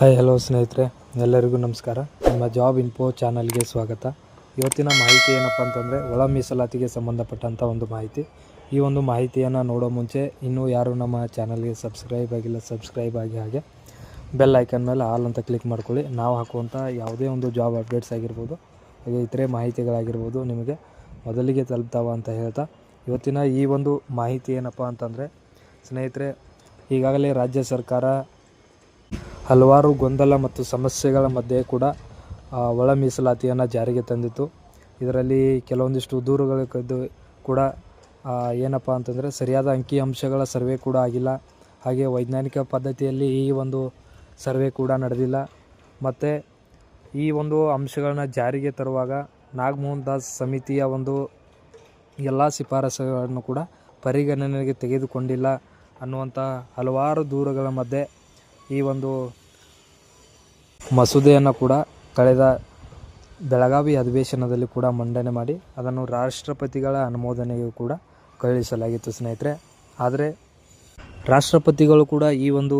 Hi hello ಸ್ನೇಹಿತರೆ. ಎಲ್ಲರಿಗೂ ನಮಸ್ಕಾರ. ನಿಮ್ಮ ಜಾಬ್ ಇನ್ಫೋ ಚಾನಲ್ಗೆ ಸ್ವಾಗತ. ಇವತ್ತಿನ ಮಾಹಿತಿ ಏನಪ್ಪ ಅಂತಂದರೆ, ಒಳ ಮೀಸಲಾತಿಗೆ ಸಂಬಂಧಪಟ್ಟಂಥ ಒಂದು ಮಾಹಿತಿ. ಈ ಒಂದು ಮಾಹಿತಿಯನ್ನು ನೋಡೋ ಮುಂಚೆ ಇನ್ನೂ ಯಾರು ನಮ್ಮ ಚಾನಲ್ಗೆ ಸಬ್ಸ್ಕ್ರೈಬ್ ಆಗಿಲ್ಲ, ಸಬ್ಸ್ಕ್ರೈಬ್ ಆಗಿ ಹಾಗೆ ಬೆಲ್ ಐಕನ್ ಮೇಲೆ ಆಲ್ ಅಂತ ಕ್ಲಿಕ್ ಮಾಡ್ಕೊಳ್ಳಿ. ನಾವು ಹಾಕುವಂಥ ಯಾವುದೇ ಒಂದು ಜಾಬ್ ಅಪ್ಡೇಟ್ಸ್ ಆಗಿರ್ಬೋದು, ಹಾಗೆ ಇತರೆ ಮಾಹಿತಿಗಳಾಗಿರ್ಬೋದು ನಿಮಗೆ ಮೊದಲಿಗೆ ತಲುಪ್ತಾವ ಅಂತ ಹೇಳ್ತಾ, ಇವತ್ತಿನ ಈ ಒಂದು ಮಾಹಿತಿ ಏನಪ್ಪ ಅಂತಂದರೆ, ಸ್ನೇಹಿತರೆ, ಈಗಾಗಲೇ ರಾಜ್ಯ ಸರ್ಕಾರ ಹಲವಾರು ಗೊಂದಲ ಮತ್ತು ಸಮಸ್ಯೆಗಳ ಮಧ್ಯೆ ಕೂಡ ಒಳ ಮೀಸಲಾತಿಯನ್ನು ಜಾರಿಗೆ ತಂದಿತ್ತು. ಇದರಲ್ಲಿ ಕೆಲವೊಂದಿಷ್ಟು ದೂರುಗಳ ಕದ್ದು ಕೂಡ ಏನಪ್ಪ ಅಂತಂದರೆ ಸರಿಯಾದ ಅಂಕಿ ಅಂಶಗಳ ಸರ್ವೆ ಕೂಡ ಆಗಿಲ್ಲ. ಹಾಗೆ ವೈಜ್ಞಾನಿಕ ಪದ್ಧತಿಯಲ್ಲಿ ಈ ಒಂದು ಸರ್ವೆ ಕೂಡ ನಡೆದಿಲ್ಲ. ಮತ್ತು ಈ ಒಂದು ಅಂಶಗಳನ್ನ ಜಾರಿಗೆ ತರುವಾಗ ನಾಗಮೋಹನ್ ದಾಸ್ ಸಮಿತಿಯ ಒಂದು ಎಲ್ಲ ಶಿಫಾರಸುಗಳನ್ನು ಕೂಡ ಪರಿಗಣನೆಗೆ ತೆಗೆದುಕೊಂಡಿಲ್ಲ ಅನ್ನುವಂಥ ಹಲವಾರು ದೂರುಗಳ ಮಧ್ಯೆ ಈ ಒಂದು ಮಸೂದೆಯನ್ನು ಕೂಡ ಕಳೆದ ಬೆಳಗಾವಿ ಅಧಿವೇಶನದಲ್ಲಿ ಕೂಡ ಮಂಡನೆ ಮಾಡಿ ಅದನ್ನು ರಾಷ್ಟ್ರಪತಿಗಳ ಅನುಮೋದನೆಗೂ ಕೂಡ ಕಳುಹಿಸಲಾಗಿತ್ತು ಸ್ನೇಹಿತರೆ. ಆದರೆ ರಾಷ್ಟ್ರಪತಿಗಳು ಕೂಡ ಈ ಒಂದು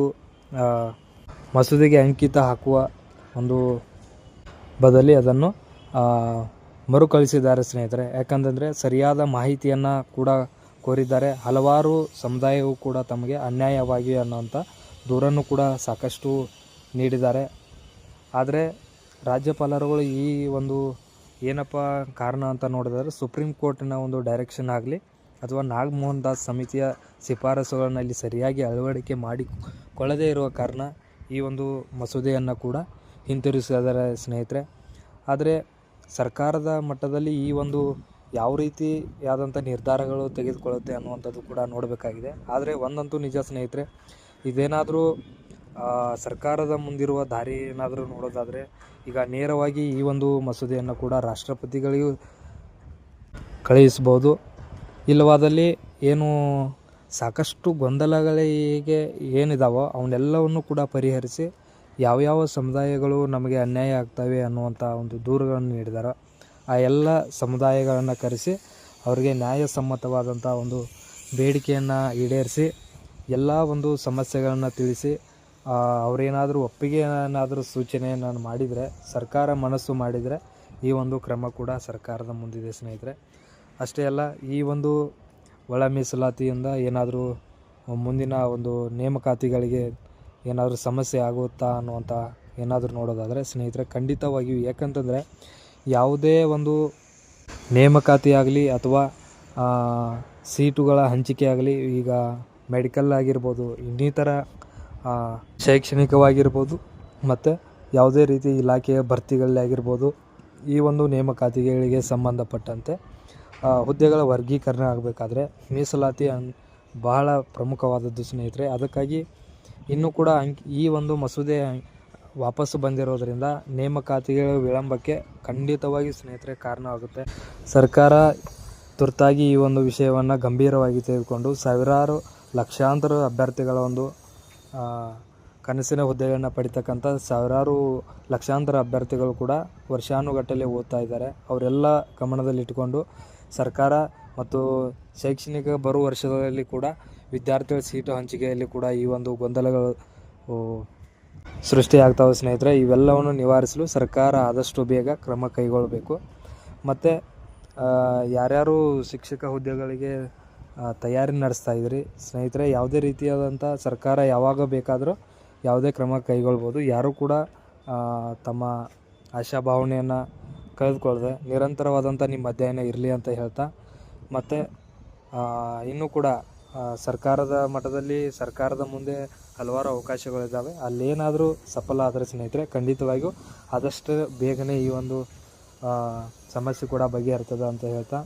ಮಸೂದೆಗೆ ಅಂಕಿತ ಹಾಕುವ ಒಂದು ಬದಲಿ ಅದನ್ನು ಮರುಕಳಿಸಿದ್ದಾರೆ ಸ್ನೇಹಿತರೆ. ಯಾಕಂತಂದರೆ ಸರಿಯಾದ ಮಾಹಿತಿಯನ್ನು ಕೂಡ ಕೋರಿದ್ದಾರೆ. ಹಲವಾರು ಸಮುದಾಯವು ಕೂಡ ತಮಗೆ ಅನ್ಯಾಯವಾಗಿ ಅನ್ನೋಂಥ ದೂರನ್ನು ಕೂಡ ಸಾಕಷ್ಟು ನೀಡಿದ್ದಾರೆ. ಆದರೆ ರಾಜ್ಯಪಾಲರುಗಳು ಈ ಒಂದು ಏನಪ್ಪ ಕಾರಣ ಅಂತ ನೋಡಿದರೆ ಸುಪ್ರೀಂ ಕೋರ್ಟಿನ ಒಂದು ಡೈರೆಕ್ಷನ್ ಆಗಲಿ ಅಥವಾ ನಾಗಮೋಹನ್ ದಾಸ್ ಸಮಿತಿಯ ಶಿಫಾರಸುಗಳನ್ನು ಇಲ್ಲಿ ಸರಿಯಾಗಿ ಅಳವಡಿಕೆ ಮಾಡಿಕೊಳ್ಳದೇ ಇರುವ ಕಾರಣ ಈ ಒಂದು ಮಸೂದೆಯನ್ನು ಕೂಡ ಹಿಂತಿರುಗಿಸಿದ್ದಾರೆ ಸ್ನೇಹಿತರೆ. ಆದರೆ ಸರ್ಕಾರದ ಮಟ್ಟದಲ್ಲಿ ಈ ಒಂದು ಯಾವ ರೀತಿಯಾದಂಥ ನಿರ್ಧಾರಗಳು ತೆಗೆದುಕೊಳ್ಳುತ್ತೆ ಅನ್ನುವಂಥದ್ದು ಕೂಡ ನೋಡಬೇಕಾಗಿದೆ. ಆದರೆ ಒಂದಂತೂ ನಿಜ ಸ್ನೇಹಿತರೆ, ಇದೇನಾದರೂ ಸರ್ಕಾರದ ಮುಂದಿರುವ ದಾರಿ ಏನಾದರೂ ನೋಡೋದಾದರೆ ಈಗ ನೇರವಾಗಿ ಈ ಒಂದು ಮಸೂದೆಯನ್ನು ಕೂಡ ರಾಷ್ಟ್ರಪತಿಗಳಿಗೂ ಕಳುಹಿಸ್ಬೋದು ಇಲ್ಲವಾದಲ್ಲಿ ಏನು ಸಾಕಷ್ಟು ಗೊಂದಲಗಳಿಗೆ ಏನಿದಾವೋ ಅವನ್ನೆಲ್ಲವನ್ನು ಕೂಡ ಪರಿಹರಿಸಿ ಯಾವ್ಯಾವ ಸಮುದಾಯಗಳು ನಮಗೆ ಅನ್ಯಾಯ ಆಗ್ತವೆ ಅನ್ನುವಂಥ ಒಂದು ದೂರುಗಳನ್ನು ನೀಡಿದಾರೋ ಆ ಎಲ್ಲ ಸಮುದಾಯಗಳನ್ನು ಕರೆಸಿ ಅವರಿಗೆ ನ್ಯಾಯಸಮ್ಮತವಾದಂಥ ಒಂದು ಬೇಡಿಕೆಯನ್ನು ಈಡೇರಿಸಿ ಎಲ್ಲ ಒಂದು ಸಮಸ್ಯೆಗಳನ್ನು ತಿಳಿಸಿ ಅವರೇನಾದರೂ ಒಪ್ಪಿಗೆ ಏನಾದರೂ ಸೂಚನೆಯನ್ನು ಮಾಡಿದರೆ, ಸರ್ಕಾರ ಮನಸ್ಸು ಮಾಡಿದರೆ ಈ ಒಂದು ಕ್ರಮ ಕೂಡ ಸರ್ಕಾರದ ಮುಂದಿದೆ ಸ್ನೇಹಿತರೆ. ಅಷ್ಟೇ ಅಲ್ಲ, ಈ ಒಂದು ಒಳ ಮೀಸಲಾತಿಯಿಂದ ಏನಾದರೂ ಮುಂದಿನ ಒಂದು ನೇಮಕಾತಿಗಳಿಗೆ ಏನಾದರೂ ಸಮಸ್ಯೆ ಆಗುತ್ತಾ ಅನ್ನುವಂಥ ಏನಾದರೂ ನೋಡೋದಾದರೆ ಸ್ನೇಹಿತರೆ, ಖಂಡಿತವಾಗಿಯೂ. ಯಾಕಂತಂದರೆ ಯಾವುದೇ ಒಂದು ನೇಮಕಾತಿ ಆಗಲಿ ಅಥವಾ ಸೀಟುಗಳ ಹಂಚಿಕೆ ಆಗಲಿ ಈಗ ಮೆಡಿಕಲ್ ಆಗಿರ್ಬೋದು, ಇನ್ನಿತರ ಶೈಕ್ಷಣಿಕವಾಗಿರ್ಬೋದು ಮತ್ತು ಯಾವುದೇ ರೀತಿ ಇಲಾಖೆಯ ಭರ್ತಿಗಳಲ್ಲಿ ಆಗಿರ್ಬೋದು ಈ ಒಂದು ನೇಮಕಾತಿಗಳಿಗೆ ಸಂಬಂಧಪಟ್ಟಂತೆ ಹುದ್ದೆಗಳ ವರ್ಗೀಕರಣ ಆಗಬೇಕಾದ್ರೆ ಮೀಸಲಾತಿ ಅನ್, ಬಹಳ ಪ್ರಮುಖವಾದದ್ದು ಸ್ನೇಹಿತರೆ. ಅದಕ್ಕಾಗಿ ಇನ್ನೂ ಕೂಡ ಅಂಕಿ, ಈ ಒಂದು ಮಸೂದೆ ವಾಪಸ್ಸು ಬಂದಿರೋದರಿಂದ ನೇಮಕಾತಿಗಳ ವಿಳಂಬಕ್ಕೆ ಖಂಡಿತವಾಗಿ ಸ್ನೇಹಿತರೆ ಕಾರಣವಾಗುತ್ತೆ ಸರ್ಕಾರ ತುರ್ತಾಗಿ ಈ ಒಂದು ವಿಷಯವನ್ನು ಗಂಭೀರವಾಗಿ ತೆಗೆದುಕೊಂಡು ಸಾವಿರಾರು ಲಕ್ಷಾಂತರ ಅಭ್ಯರ್ಥಿಗಳ ಒಂದು ಕನಸಿನ ಹುದ್ದೆಗಳನ್ನು ಪಡಿತಕ್ಕಂಥ ಸಾವಿರಾರು ಲಕ್ಷಾಂತರ ಅಭ್ಯರ್ಥಿಗಳು ಕೂಡ ವರ್ಷಾನುಗಟ್ಟಲೆ ಓದ್ತಾ ಇದ್ದಾರೆ. ಅವರೆಲ್ಲ ಗಮನದಲ್ಲಿಟ್ಟುಕೊಂಡು ಸರ್ಕಾರ ಮತ್ತು ಶೈಕ್ಷಣಿಕ ಬರುವ ವರ್ಷದಲ್ಲಿ ಕೂಡ ವಿದ್ಯಾರ್ಥಿಗಳ ಸೀಟು ಹಂಚಿಕೆಯಲ್ಲಿ ಕೂಡ ಈ ಒಂದು ಗೊಂದಲಗಳು ಸೃಷ್ಟಿಯಾಗ್ತಾವೆ ಸ್ನೇಹಿತರೆ. ಇವೆಲ್ಲವನ್ನು ನಿವಾರಿಸಲು ಸರ್ಕಾರ ಆದಷ್ಟು ಬೇಗ ಕ್ರಮ ಕೈಗೊಳ್ಳಬೇಕು. ಮತ್ತು ಯಾರ್ಯಾರು ಶಿಕ್ಷಕ ಹುದ್ದೆಗಳಿಗೆ ತಯಾರಿ ನಡೆಸ್ತಾ ಇದ್ರಿ. ಸ್ನೇಹಿತರೆ, ಯಾವುದೇ ರೀತಿಯಾದಂಥ ಸರ್ಕಾರ ಯಾವಾಗ ಬೇಕಾದರೂ ಯಾವುದೇ ಕ್ರಮ ಕೈಗೊಳ್ಬೋದು. ಯಾರೂ ಕೂಡ ತಮ್ಮ ಆಶಾಭಾವನೆಯನ್ನು ಕಳೆದುಕೊಳ್ಳದೆ ನಿರಂತರವಾದಂಥ ನಿಮ್ಮ ಅಧ್ಯಯನ ಇರಲಿ ಅಂತ ಹೇಳ್ತಾ, ಮತ್ತು ಇನ್ನೂ ಕೂಡ ಸರ್ಕಾರದ ಮಟ್ಟದಲ್ಲಿ ಸರ್ಕಾರದ ಮುಂದೆ ಹಲವಾರು ಅವಕಾಶಗಳಿದ್ದಾವೆ. ಅಲ್ಲೇನಾದರೂ ಸಫಲ ಆದರೆ ಸ್ನೇಹಿತರೆ, ಖಂಡಿತವಾಗಿಯೂ ಆದಷ್ಟು ಬೇಗನೆ ಈ ಒಂದು ಸಮಸ್ಯೆ ಕೂಡ ಬಗೆಹರ್ತದೆ ಅಂತ ಹೇಳ್ತಾ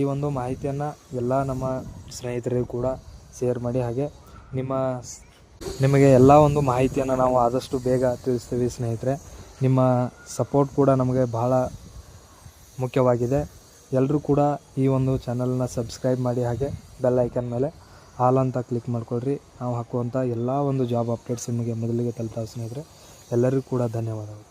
ಈ ಒಂದು ಮಾಹಿತಿಯನ್ನು ಎಲ್ಲ ನಮ್ಮ ಸ್ನೇಹಿತರಿಗೂ ಕೂಡ ಶೇರ್ ಮಾಡಿ. ಹಾಗೆ ನಿಮ್ಮ ನಿಮಗೆ ಎಲ್ಲ ಒಂದು ಮಾಹಿತಿಯನ್ನು ನಾವು ಆದಷ್ಟು ಬೇಗ ತಿಳಿಸ್ತೀವಿ ಸ್ನೇಹಿತರೆ. ನಿಮ್ಮ ಸಪೋರ್ಟ್ ಕೂಡ ನಮಗೆ ಬಹಳ ಮುಖ್ಯವಾಗಿದೆ. ಎಲ್ಲರೂ ಕೂಡ ಈ ಒಂದು ಚಾನಲ್ನ ಸಬ್ಸ್ಕ್ರೈಬ್ ಮಾಡಿ. ಹಾಗೆ ಬೆಲ್ ಐಕನ್ ಮೇಲೆ ಆಲ್ ಅಂತ ಕ್ಲಿಕ್ ಮಾಡ್ಕೊಳ್ರಿ. ನಾವು ಹಾಕುವಂಥ ಎಲ್ಲ ಒಂದು ಜಾಬ್ ಅಪ್ಡೇಟ್ಸ್ ನಿಮಗೆ ಮೊದಲಿಗೆ ತಲುಪ್ತಾವೆ ಸ್ನೇಹಿತರೆ, ಎಲ್ಲರಿಗೂ ಕೂಡ ಧನ್ಯವಾದಗಳು.